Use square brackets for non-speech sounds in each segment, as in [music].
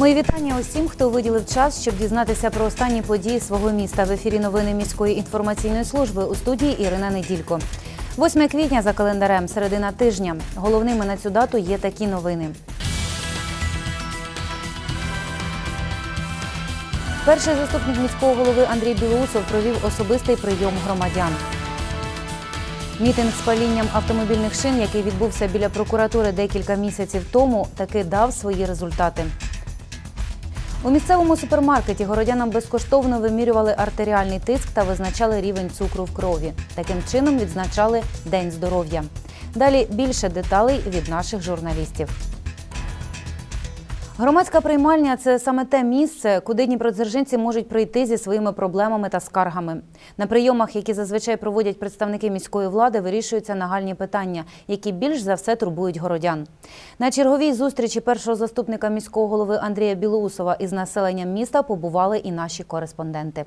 Мої вітання усім, хто виділив час, щоб дізнатися про останні події свого міста. В ефірі новини міської інформаційної служби у студії Ірина Неділько. 8 квітня за календарем, середина тижня. Головними на цю дату є такі новини. Перший заступник міського голови Андрій Білоусов провів особистий прийом громадян. Мітинг з палінням автомобільних шин, який відбувся біля прокуратури декілька місяців тому, таки дав свої результати. У місцевому супермаркеті городянам безкоштовно вимірювали артеріальний тиск та визначали рівень цукру в крові. Таким чином відзначали День здоров'я. Далі більше деталей від наших журналістів. Громадська приймальня це саме те місце, куди дніпродзержинці можуть прийти зі своїми проблемами та скаргами. На прийомах, які зазвичай проводять представники міської влади, вирішуються нагальні питання, які більш за все турбують городян. На черговій зустрічі першого заступника міського голови Андрія Білоусова із населенням міста побували і наші кореспонденти.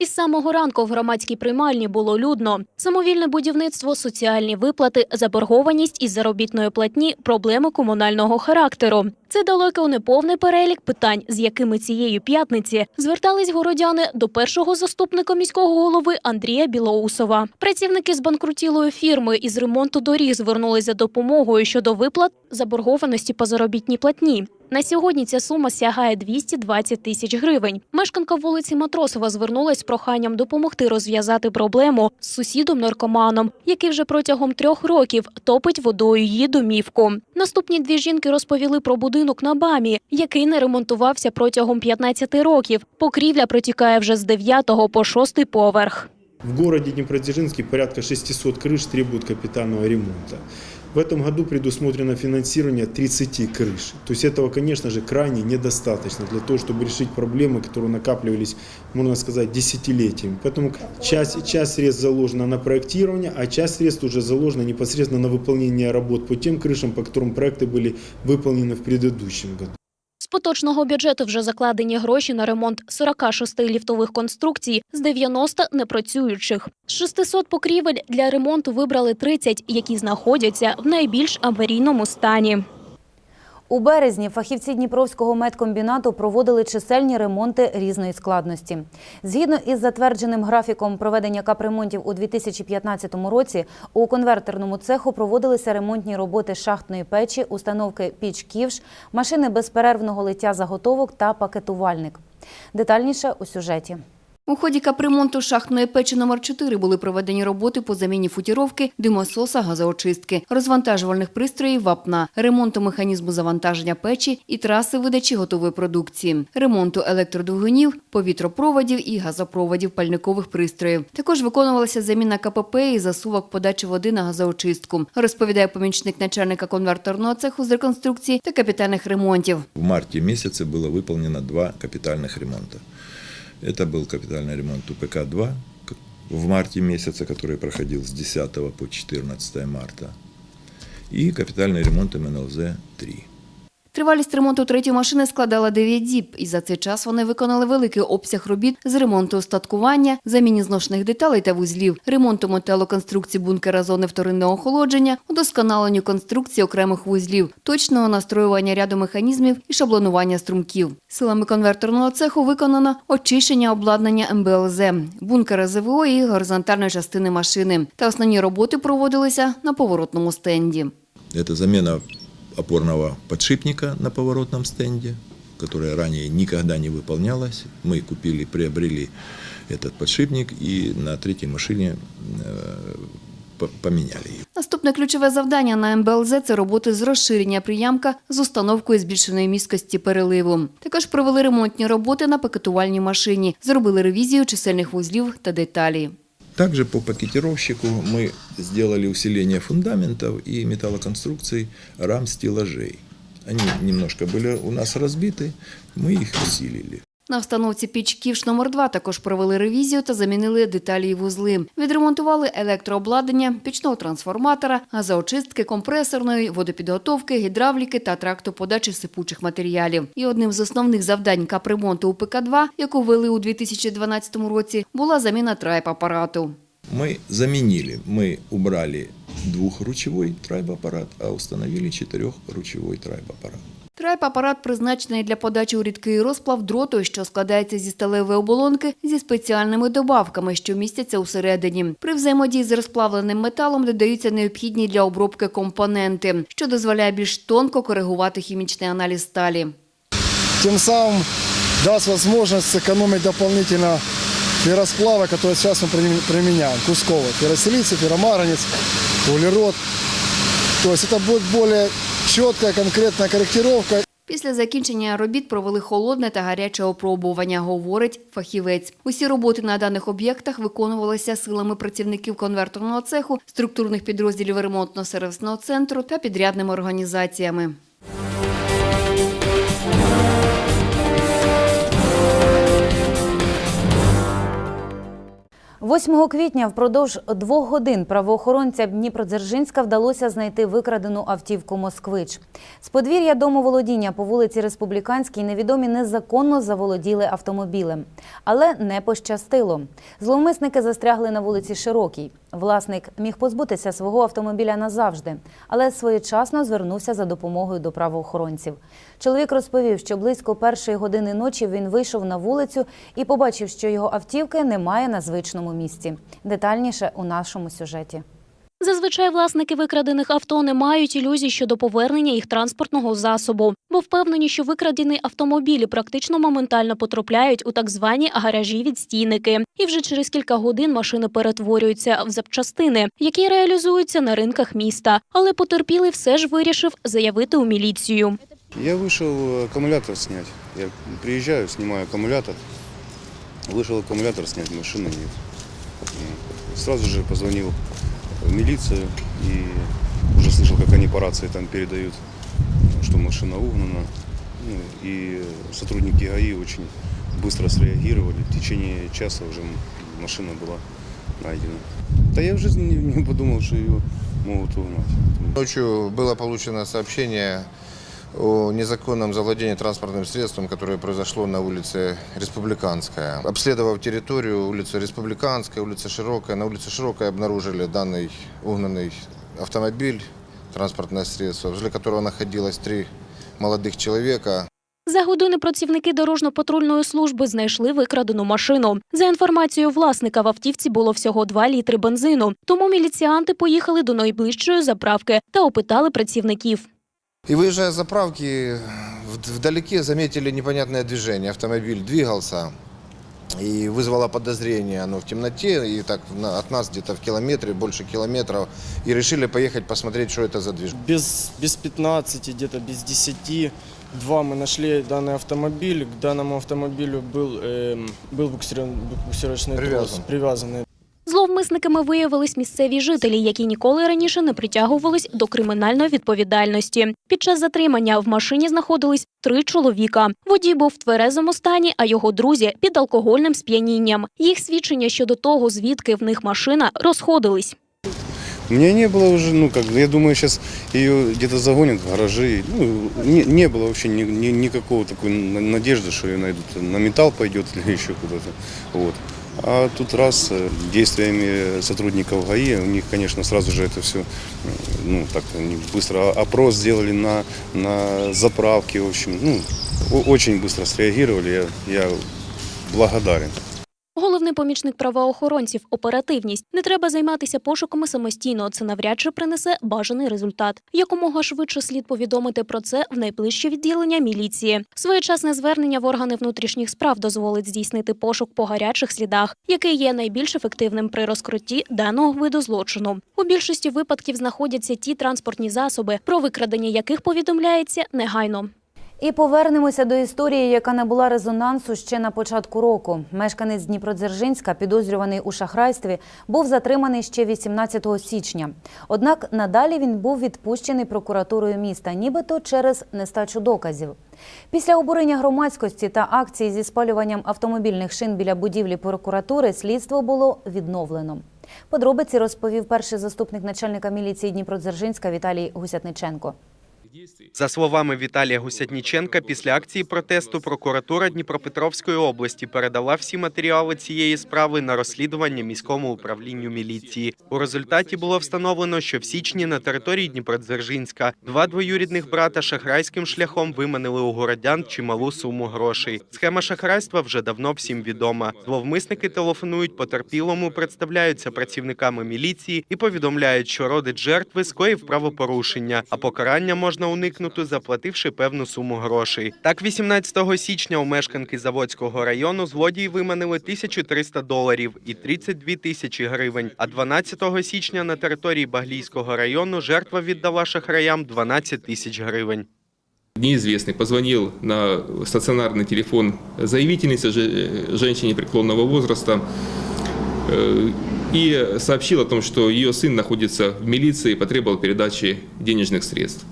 Із самого ранку в громадській приймальні було людно. Самовільне будівництво, соціальні виплати, заборгованість із заробітної платні, проблеми комунального характеру. Це далеко не повний перелік питань, з якими цієї п'ятниці звертались городяни до першого заступника міського голови Андрія Білоусова. Працівники з банкрутілої фірми із ремонту доріг звернулись за допомогою щодо виплат заборгованості по заробітній платні. На сьогодні ця сума сягає 220 тисяч гривень. Мешканка вулиці Матросова звернулась з проханням допомогти розв'язати проблему з сусідом-наркоманом, який вже протягом трьох років топить водою її домівку. Наступні дві жінки розповіли про будинок на БАМі, який не ремонтувався протягом 15 років. Покрівля протікає вже з 9 по 6 поверх. В городе Днепродзержинске порядка 600 крыш требуют капитального ремонта. В этом году предусмотрено финансирование 30 крыш. То есть этого, конечно же, крайне недостаточно для того, чтобы решить проблемы, которые накапливались, можно сказать, десятилетиями. Поэтому часть, часть средств заложена на проектирование, а часть средств уже заложена непосредственно на выполнение работ по тем крышам, по которым проекты были выполнены в предыдущем году. Поточного бюджету вже закладені гроші на ремонт 46 ліфтових конструкцій з 90 непрацюючих. З 600 покрівель для ремонту вибрали 30, які знаходяться в найбільш аварійному стані. У березні фахівці Дніпровського медкомбінату проводили чисельні ремонти різної складності. Згідно із затвердженим графіком проведення капремонтів у 2015 році, у конвертерному цеху проводилися ремонтні роботи шахтної печі, установки піч-ківш, машини безперервного лиття заготовок та пакетувальник. Детальніше у сюжеті. У ході капремонту шахтної печі номер 4 були проведені роботи по заміні футіровки, димососа, газоочистки, розвантажувальних пристроїв вапна, ремонту механізму завантаження печі і траси видачі готової продукції, ремонту електродвигунів, повітропроводів і газопроводів пальникових пристроїв. Також виконувалася заміна КПП і засувок подачі води на газоочистку, розповідає помічник начальника конверторного цеху з реконструкції та капітальних ремонтів. В марте месяце было выполнено два капитальных ремонта. Это был капитальный ремонт УПК-2 к- в марте месяце, который проходил с 10 по 14 марта, и капитальный ремонт МНЛЗ-3. Тривалість ремонту третьої машини складала 9 діб, і за цей час вони виконали великий обсяг робіт з ремонту устаткування, заміні зношених деталей та вузлів, ремонту металоконструкції бункера зони вторинного охолодження, удосконаленню конструкції окремих вузлів, точного настроювання ряду механізмів і шаблонування струмків. Силами конверторного цеху виконано очищення обладнання МБЛЗ, бункера ЗВО і горизонтальної частини машини. Та основні роботи проводилися на поворотному стенді. Это замена опорного подшипника на поворотном стенде, которая ранее никогда не выполнялась. Мы купили, приобрели этот подшипник и на третьей машине э, по- поменяли ее. Наступне ключове завдання на МБЛЗ – це роботи з розширення приямка з установкою збільшеної місткості переливу. Також провели ремонтні роботи на пакетувальній машині, зробили ревізію чисельних вузлів та деталі. Также по пакетировщику мы сделали усиление фундаментов и металлоконструкций рам стеллажей. Они немножко были у нас разбиты, мы их усилили. На установці піч Ківш номер 2 також провели ревізію та замінили деталі і вузли. Відремонтували електрообладнання, пічного трансформатора, газоочистки, компресорної, водопідготовки, гідравліки та трактоподачі сипучих матеріалів. І одним з основних завдань капремонту у ПК-2, яку ввели у 2012 році, була заміна трайп-апарату. Мы заменили, мы убрали двухручевой трайб-аппарат, а установили четырехручевой трайб-аппарат. Трайп-апарат призначений для подачі у рідкий розплав дроту, що складається зі сталевої оболонки зі спеціальними добавками, що містяться усередині. При взаємодії з розплавленим металом додаються необхідні для обробки компоненти, що дозволяє більш тонко коригувати хімічний аналіз сталі. Тем самым даст возможность сэкономить дополнительно ферросплавы, которые сейчас мы прим- применяем, кусковые. Ферросилиций, ферромаганец, углерод. То есть это будет более конкретна коректировка. Після закінчення робіт провели холодне та гаряче опробування, говорить фахівець. Усі роботи на даних об'єктах виконувалися силами працівників конверторного цеху, структурних підрозділів ремонтно-сервісного центру та підрядними організаціями. 8 квітня впродовж двох годин правоохоронцям Дніпродзержинська вдалося знайти викрадену автівку «Москвич». З подвір'я дому володіння по вулиці Республіканській невідомі незаконно заволоділи автомобілем. Але не пощастило. Зловмисники застрягли на вулиці Широкій. Власник міг позбутися свого автомобіля назавжди, але своєчасно звернувся за допомогою до правоохоронців. Чоловік розповів, що близько першої години ночі він вийшов на вулицю і побачив, що його автівки немає на звичному місці Детальніше у нашому сюжеті. Зазвичай власники викрадених авто не мають ілюзій щодо повернення їх транспортного засобу, бо впевнені, що викрадені автомобілі практично моментально потрапляють у так звані гаражі-відстійники. І вже через кілька годин машини перетворюються в запчастини, які реалізуються на ринках міста. Але потерпілий все ж вирішив заявити у міліцію. Я вышел э, аккумулятор снять. Я приезжаю, снимаю аккумулятор. Вышел аккумулятор снять, машины нет. И Сразу же позвонил в милицию и уже слышал, как они по рации там передают, что машина угнана. Ну, и сотрудники ГАИ очень быстро среагировали. В течение часа уже машина была найдена. Да я в жизни не, подумал, что ее могут угнать. Ночью было получено сообщение о незаконном завладении транспортным средством, которое произошло на улице Республиканская. Обследовав территорию, улица Республиканская, улица Широкая, на улице Широкой обнаружили данный угнанный автомобиль, транспортное средство, возле которого находилось три молодых человека. За години працівники дорожньо-патрульної служби знайшли викрадену машину. За інформацією власника, в автівці було всього 2 літри бензину. Тому міліціанти поїхали до найближчої заправки та опитали працівників. И выезжая с заправки, вдалеке заметили непонятное движение. Автомобиль двигался и вызвало подозрение оно в темноте. И так от нас где-то в километре, больше километров. И решили поехать посмотреть, что это за движение. без, без 15, где-то без 10, два мы нашли данный автомобиль. К данному автомобилю был, эм, был буксировочный трос Привязан. привязанный. Зловмисниками виявились місцеві жителі, які ніколи раніше не притягувались до кримінальної відповідальності. Під час затримання в машині знаходились три чоловіка. Водій був в тверезому стані, а його друзі під алкогольним сп'янінням. Їх свідчення щодо того, звідки в них машина, розходились. У меня не было уже, ну, как, я думаю, сейчас ее где-то загонят в гаражи. Ну, не, не было вообще ни, ни- никакого такой на- надежды, что ее найдут. На металл пойдет или [laughs] еще куда-то. Вот. А тут раз э, действиями сотрудников ГАИ, у них, конечно, сразу же это все, ну, так, они быстро опрос сделали на, на заправке, в общем, ну, о- очень быстро среагировали, я, я благодарен. Головний помічник правоохоронців оперативність. Не треба займатися пошуками самостійно. Це навряд чи принесе бажаний результат. Якомога швидше слід повідомити про це в найближче відділення міліції. Своєчасне звернення в органи внутрішніх справ дозволить здійснити пошук по гарячих слідах, який є найбільш ефективним при розкрутті даного виду злочину. У більшості випадків знаходяться ті транспортні засоби, про викрадення яких повідомляється негайно. І повернемося до історії, яка набула резонансу ще на початку року. Мешканець Дніпродзержинська, підозрюваний у шахрайстві, був затриманий ще 18 січня. Однак надалі він був відпущений прокуратурою міста, нібито через нестачу доказів. Після обурення громадськості та акції зі спалюванням автомобільних шин біля будівлі прокуратури слідство було відновлено. Подробиці розповів перший заступник начальника міліції Дніпродзержинська Віталій Гусятниченко. За словами Віталія Гусятніченка, після акції протесту прокуратура Дніпропетровської області передала всі матеріали цієї справи на розслідування міському управлінню міліції. У результаті було встановлено, що в січні на території Дніпродзержинська два двоюрідних брата шахрайським шляхом виманили у городян чималу суму грошей. Схема шахрайства вже давно всім відома. Зловмисники телефонують потерпілому, представляються працівниками міліції і повідомляють, що родич жертви скоїв правопорушення, а покарання можна уникнути, заплативши певну суму грошей. Так, 18 січня у мешканки Заводського району злодії виманили 1300 доларів і 32 тисячі гривень. А 12 січня на території Баглійського району жертва віддала шахраям 12 тисяч гривень. Неизвестный позвонил на стационарный телефон заявительницы, же- женщине преклонного возраста, э, и сообщил о том, что ее сын находится в милиции и потребовал передачи денежных средств.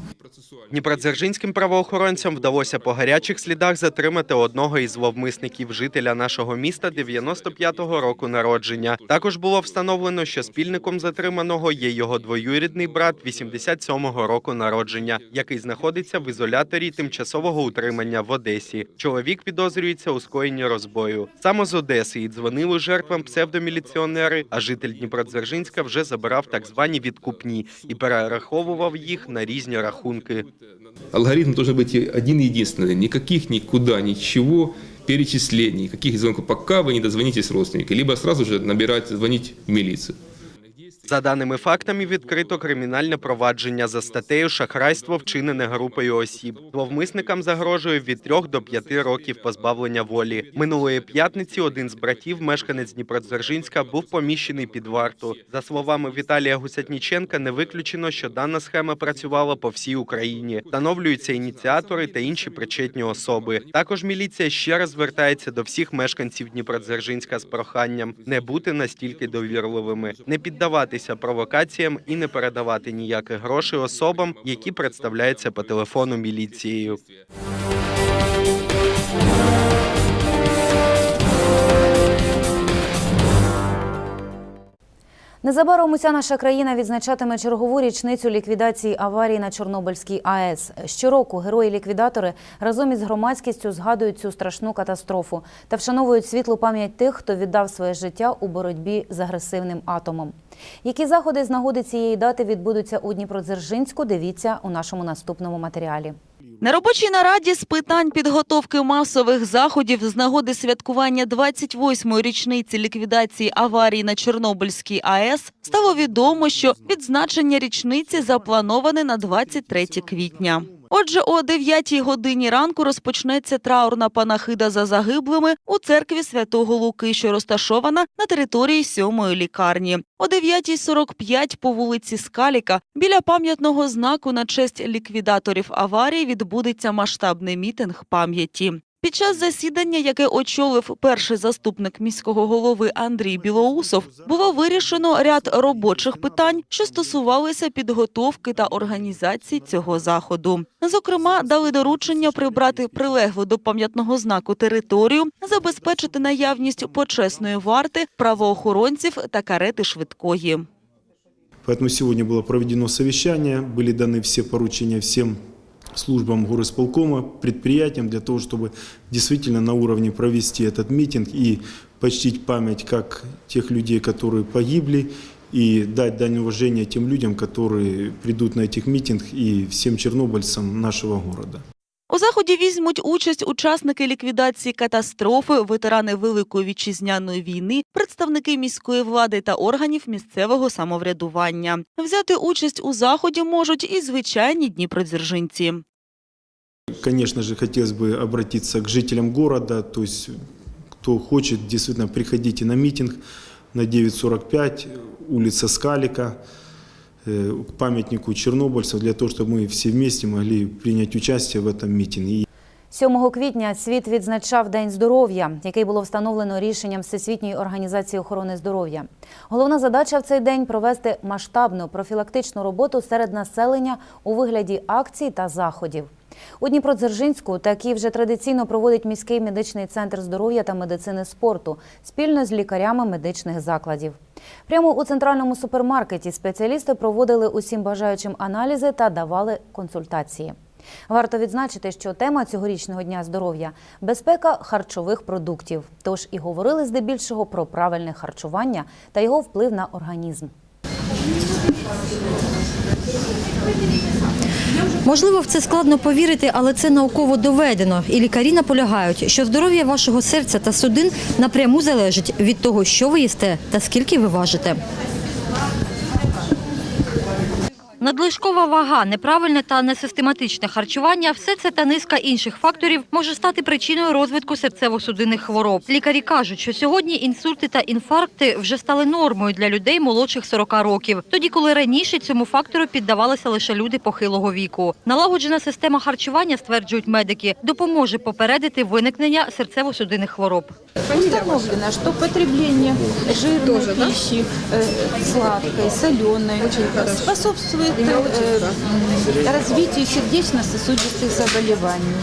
Дніпродзержинським правоохоронцям вдалося по гарячих слідах затримати одного із зловмисників жителя нашого міста 95-го року народження. Також було встановлено, що спільником затриманого є його двоюрідний брат 87-го року народження, який знаходиться в ізоляторі тимчасового утримання в Одесі. Чоловік підозрюється у скоєнні розбою. Саме з Одеси і дзвонили жертвам псевдоміліціонери, а житель Дніпродзержинська вже забирав так звані відкупні і перераховував їх на різні рахунки. Алгоритм должен быть один единственный. Никаких никуда, ничего перечислений, никаких звонков, пока вы не дозвонитесь родственники. Либо сразу же набирать, звонить в милицию. За даними фактами, відкрито кримінальне провадження за статтею шахрайство вчинене групою осіб. Зловмисникам загрожує від 3 до 5 років позбавлення волі. Минулої п'ятниці один з братів, мешканець Дніпродзержинська, був поміщений під варту. За словами Віталія Гусятніченка, не виключено, що дана схема працювала по всій Україні. Встановлюються ініціатори та інші причетні особи. Також міліція ще раз звертається до всіх мешканців Дніпродзержинська з проханням не бути настільки довірливими, не піддаватися провокаціям і не передавати ніяких грошей особам, які представляються по телефону міліцією. Незабаром уся наша країна відзначатиме чергову річницю ліквідації аварії на Чорнобильській АЕС. Щороку герої-ліквідатори разом із громадськістю згадують цю страшну катастрофу та вшановують світлу пам'ять тих, хто віддав своє життя у боротьбі з агресивним атомом. Які заходи з нагоди цієї дати відбудуться у Дніпродзержинську? Дивіться у нашому наступному матеріалі. На робочій нараді з питань підготовки масових заходів з нагоди святкування 28-ї річниці ліквідації аварії на Чорнобильській АЕС стало відомо, що відзначення річниці заплановане на 23 квітня. Отже, о 9 годині ранку розпочнеться траурна панахида за загиблими у церкві Святого Луки, що розташована на території сьомої лікарні. О 9.45 по вулиці Скаліка біля пам'ятного знаку на честь ліквідаторів аварії відбудеться масштабний мітинг пам'яті. Під час засідання, яке очолив перший заступник міського голови Андрій Білоусов, було вирішено ряд робочих питань, що стосувалися підготовки та організації цього заходу. Зокрема, дали доручення прибрати прилеглу до пам'ятного знаку територію, забезпечити наявність почесної варти, правоохоронців та карети швидкої. Поэтому сегодня было проведено совещание, были даны все поручения всем службам горосполкома, предприятиям для того, чтобы действительно на уровне провести этот митинг и почтить память как тех людей, которые погибли, и дать дань уважения тем людям, которые придут на этих митинг и всем чернобыльцам нашего города. У заході візьмуть участь учасники ліквідації катастрофи, ветерани Великої вітчизняної війни, представники міської влади та органів місцевого самоврядування. Взяти участь у заході можуть і звичайні дніпродзержинці. Конечно же, хотелось бы обратиться к жителям города, то есть кто хочет, приходите на митинг на 9.45, улица Скалика, э, к памятнику чернобыльцев, для того, чтобы мы все вместе могли принять участие в этом митинге. 7 квітня світ відзначав День здоров'я, який було встановлено рішенням Всесвітньої організації охорони здоров'я. Головна задача в цей день провести масштабну профілактичну роботу серед населення у вигляді акцій та заходів. У Дніпродзержинську такі вже традиційно проводить міський медичний центр здоров'я та медицини спорту спільно з лікарями медичних закладів. Прямо у центральному супермаркеті спеціалісти проводили усім бажаючим аналізи та давали консультації. Варто відзначити, що тема цьогорічного дня здоров'я безпека харчових продуктів. Тож і говорили здебільшого про правильне харчування та його вплив на організм. Можливо, в це складно повірити, але це науково доведено. І лікарі наполягають, що здоров'я вашого серця та судин напряму залежить від того, що ви їсте та скільки ви важите. Надлишкова вага, неправильне та несистематичне харчування – все це та низка інших факторів може стати причиною розвитку серцево-судинних хвороб. Лікарі кажуть, що сьогодні інсульти та інфаркти вже стали нормою для людей молодших 40 років, тоді коли раніше цьому фактору піддавалися лише люди похилого віку. Налагоджена система харчування, стверджують медики, допоможе попередити виникнення серцево-судинних хвороб. Установлено, что потребление жирной пищи, э, сладкой, соленой, способствует развитию сердечно-сосудистых заболеваний,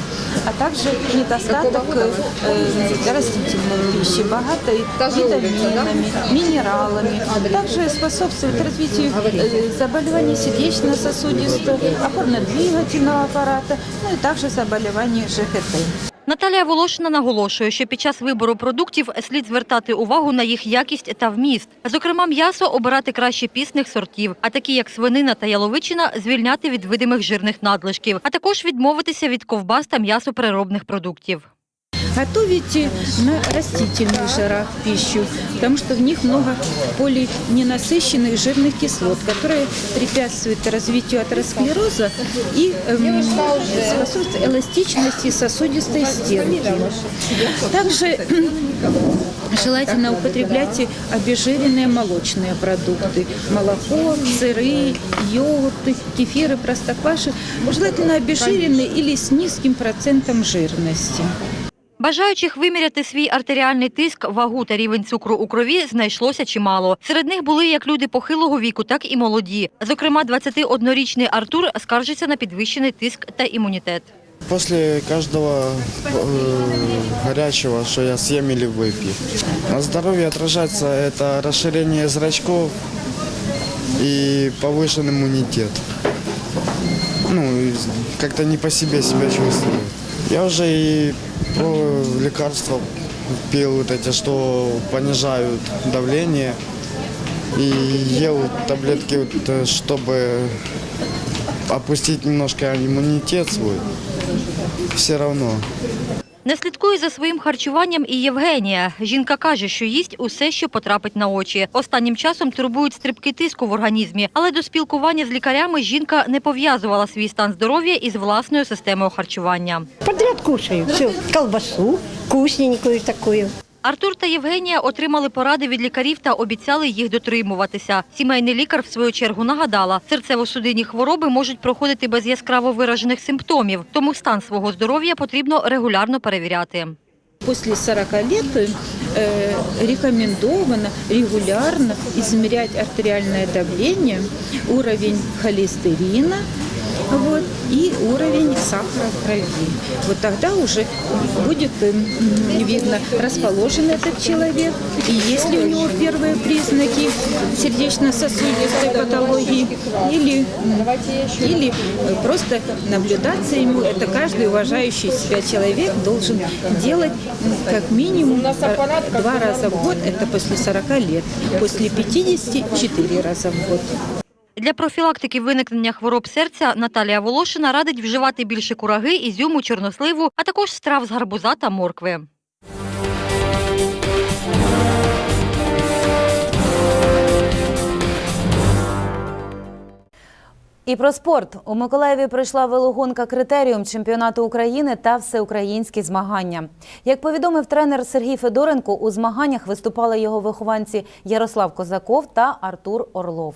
а также недостаток э, растительной пищи, богатой витаминами, минералами, также способствует развитию э, заболеваний сердечно-сосудистого, опорно-двигательного аппарата, ну и также заболеваний ЖКТ. Наталія Волошина наголошує, що під час вибору продуктів слід звертати увагу на їх якість та вміст. Зокрема, м'ясо обирати краще пісних сортів, а такі як свинина та яловичина звільняти від видимих жирних надлишків, а також відмовитися від ковбас та м'ясопереробних продуктів. Готовите на растительных жирах пищу, потому что в них много полиненасыщенных жирных кислот, которые препятствуют развитию атеросклероза и эм, способствуют эластичности сосудистой стенки. Также [clears throat] желательно употреблять обезжиренные молочные продукты. Молоко, сыры, йогурты, кефиры, простокваши. Желательно обезжиренные или с низким процентом жирности. Бажаючих виміряти свій артеріальний тиск, вагу та рівень цукру у крові знайшлося чимало. Серед них були як люди похилого віку, так і молоді. Зокрема, 21-річний Артур скаржиться на підвищений тиск та імунітет. После каждого э, горячего, что я съем или выпью. На здоровье отражается это расширение зрачков и повышенный иммунитет. Ну, и как-то не по себе себя чувствую. Я уже и про лекарства пил вот эти, что понижают давление. И ел таблетки, вот, э, чтобы опустить немножко иммунитет свой. Все равно. Не слідкує за своїм харчуванням і Євгенія. Жінка каже, що їсть усе, що потрапить на очі. Останнім часом турбують стрибки тиску в організмі, але до спілкування з лікарями жінка не пов'язувала свій стан здоров'я із власною системою харчування. Подряд кушаю все. Колбасу, вкусненькую такую. Артур та Євгенія отримали поради від лікарів та обіцяли їх дотримуватися. Сімейний лікар, в свою чергу, нагадала, серцево-судинні хвороби можуть проходити без яскраво виражених симптомів, тому стан свого здоров'я потрібно регулярно перевіряти. После 40 лет э, рекомендовано регулярно измерять артериальное давление, уровень холестерина вот, и уровень сахара в крови. Вот тогда уже будет видно, расположен этот человек, и есть ли у него первые признаки сердечно-сосудистой патологии, или, или просто наблюдаться ему. Это каждый уважающий себя человек должен делать как минимум э, два раза в год, это после 40 лет, после 50 – 4 раза в год. Для профілактики виникнення хвороб серця Наталія Волошина радить вживати більше кураги, ізюму, чорносливу, а також страв з гарбуза та моркви. І про спорт у Миколаєві пройшла велогонка критеріум чемпіонату України та всеукраїнські змагання. Як повідомив тренер Сергій Федоренко, у змаганнях виступали його вихованці Ярослав Козаков та Артур Орлов.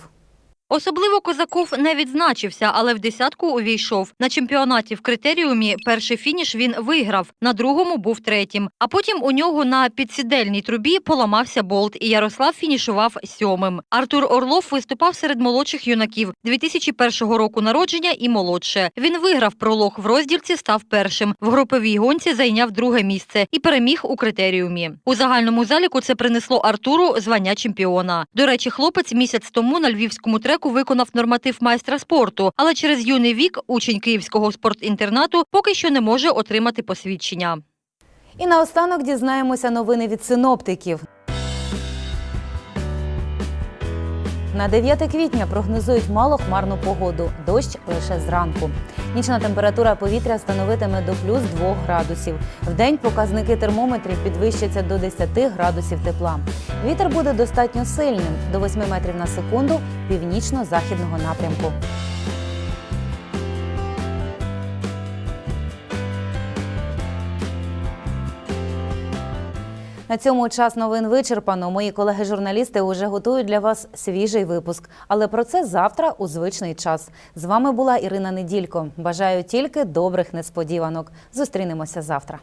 Особливо Козаков не відзначився, але в десятку увійшов. На чемпіонаті в критеріумі перший фініш він виграв, на другому був третім. А потім у нього на підсідельній трубі поламався болт, і Ярослав фінішував сьомим. Артур Орлов виступав серед молодших юнаків 2001 року народження і молодше. Він виграв пролог в розділці, став першим. В груповій гонці зайняв друге місце і переміг у критеріумі. У загальному заліку це принесло Артуру звання чемпіона. До речі, хлопець місяць тому на львівському треку виконав норматив майстра спорту, але через юний вік учень київського спортінтернату поки що не може отримати посвідчення. І наостанок дізнаємося новини від синоптиків. На 9 квітня прогнозують малохмарну погоду, дощ лише зранку. Нічна температура повітря становитиме до плюс 2 градусів. Вдень показники термометрів підвищаться до 10 градусів тепла. Вітер буде достатньо сильним до 8 метрів на секунду північно-західного напрямку. На цьому час новин вичерпано. Мої колеги-журналісти вже готують для вас свіжий випуск. Але про це завтра у звичний час. З вами була Ірина Неділько. Бажаю тільки добрих несподіванок. Зустрінемося завтра.